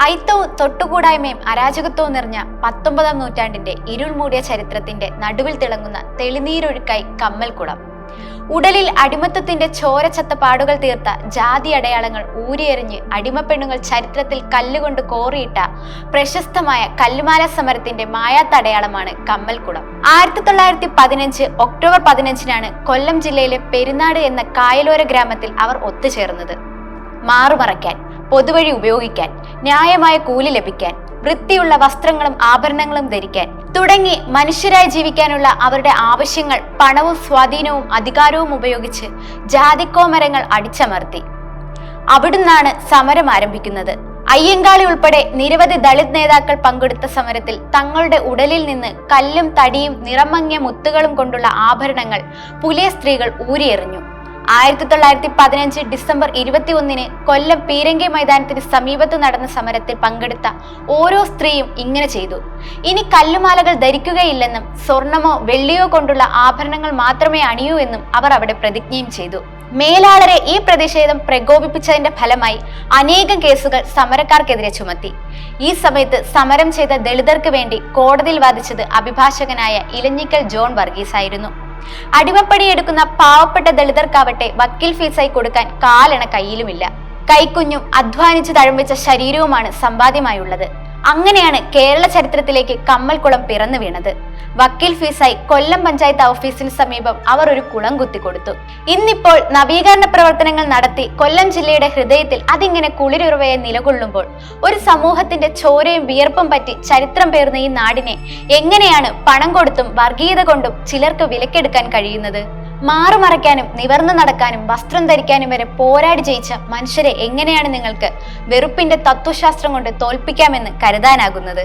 അയിത്തവും തൊട്ടുകൂടായ്മയും അരാജകത്വവും നിറഞ്ഞ പത്തൊമ്പതാം നൂറ്റാണ്ടിന്റെ ഇരുൾ മൂടിയ ചരിത്രത്തിന്റെ നടുവിൽ തിളങ്ങുന്ന തെളിനീരൊഴുക്കായി കമ്മൽക്കുളം ഉടലിൽ അടിമത്തത്തിന്റെ ചോരച്ചത്ത പാടുകൾ തീർത്ത ജാതി അടയാളങ്ങൾ ഊരിയെറിഞ്ഞ് അടിമപ്പെണ്ണുങ്ങൾ ചരിത്രത്തിൽ കല്ലുകൊണ്ട് കോറിയിട്ട പ്രശസ്തമായ കല്ലുമാല സമരത്തിന്റെ മായാത്തടയാളമാണ് കമ്മൽക്കുളം ആയിരത്തി തൊള്ളായിരത്തി പതിനഞ്ച് ഒക്ടോബർ പതിനഞ്ചിനാണ് കൊല്ലം ജില്ലയിലെ പെരുന്നാട് എന്ന കായലോര ഗ്രാമത്തിൽ അവർ ഒത്തുചേർന്നത്. മാറുമറയ്ക്കാൻ പൊതുവഴി ഉപയോഗിക്കാൻ ന്യായമായ കൂലി ലഭിക്കാൻ വൃത്തിയുള്ള വസ്ത്രങ്ങളും ആഭരണങ്ങളും ധരിക്കാൻ തുടങ്ങി മനുഷ്യരായി ജീവിക്കാനുള്ള അവരുടെ ആവശ്യങ്ങൾ പണവും സ്വാധീനവും അധികാരവും ഉപയോഗിച്ച് ജാതിക്കോമരങ്ങൾ അടിച്ചമർത്തി. അവിടുന്നാണ് സമരം ആരംഭിക്കുന്നത്. അയ്യങ്കാളി ഉൾപ്പെടെ നിരവധി ദളിത് നേതാക്കൾ പങ്കെടുത്ത സമരത്തിൽ തങ്ങളുടെ ഉടലിൽ നിന്ന് കല്ലും തടിയും നിറമങ്ങിയ മുത്തുകളും കൊണ്ടുള്ള ആഭരണങ്ങൾ പുലിയ സ്ത്രീകൾ ഊരിയെറിഞ്ഞു. ആയിരത്തി തൊള്ളായിരത്തി പതിനഞ്ച് ഡിസംബർ ഇരുപത്തി ഒന്നിന് കൊല്ലം പീരങ്കി മൈതാനത്തിന് സമീപത്ത് നടന്ന സമരത്തിൽ പങ്കെടുത്ത ഓരോ സ്ത്രീയും ഇങ്ങനെ ചെയ്തു. ഇനി കല്ലുമാലകൾ ധരിക്കുകയില്ലെന്നും സ്വർണമോ വെള്ളിയോ കൊണ്ടുള്ള ആഭരണങ്ങൾ മാത്രമേ അണിയൂ എന്നും അവർ അവിടെ പ്രതിജ്ഞയും ചെയ്തു. മേലാളരെ ഈ പ്രതിഷേധം പ്രകോപിപ്പിച്ചതിന്റെ ഫലമായി അനേകം കേസുകൾ സമരക്കാർക്കെതിരെ ചുമത്തി. ഈ സമയത്ത് സമരം ചെയ്ത ദളിതർക്ക് വേണ്ടി കോടതിയിൽ വാദിച്ചത് അഭിഭാഷകനായ ഇലഞ്ഞിക്കൽ ജോൺ വർഗീസ് ആയിരുന്നു അടിമപ്പണിയെടുക്കുന്ന പാവപ്പെട്ട ദളിതർക്കാവട്ടെ വക്കീൽ ഫീസായി കൊടുക്കാൻ കാലണ കയ്യിലുമില്ല. കൈക്കുഞ്ഞും അധ്വാനിച്ചു തഴമ്പിച്ച ശരീരവുമാണ് സമ്പാദ്യമായുള്ളത്. അങ്ങനെയാണ് കേരള ചരിത്രത്തിലേക്ക് കമ്മൽക്കുളം പിറന്നു വീണത്. വക്കീൽ ഫീസായി കൊല്ലം പഞ്ചായത്ത് ഓഫീസിന് സമീപം അവർ ഒരു കുളം കുത്തിക്കൊടുത്തു. ഇന്നിപ്പോൾ നവീകരണ പ്രവർത്തനങ്ങൾ നടത്തി കൊല്ലം ജില്ലയുടെ ഹൃദയത്തിൽ അതിങ്ങനെ കുളിരുറവയെ നിലകൊള്ളുമ്പോൾ ഒരു സമൂഹത്തിന്റെ ചോരയും വിയർപ്പും പറ്റി ചരിത്രം പേർന്ന ഈ നാടിനെ എങ്ങനെയാണ് പണം കൊടുത്തും വർഗീയത കൊണ്ടും ചിലർക്ക് വിലക്കെടുക്കാൻ കഴിയുന്നത്? മാറുമറയ്ക്കാനും നിവർന്നു നടക്കാനും വസ്ത്രം ധരിക്കാനും വരെ പോരാടി ജയിച്ച മനുഷ്യരെ എങ്ങനെയാണ് നിങ്ങൾക്ക് വെറുപ്പിന്റെ തത്വശാസ്ത്രം കൊണ്ട് തോൽപ്പിക്കാമെന്ന് കരുതാനാകുന്നത്?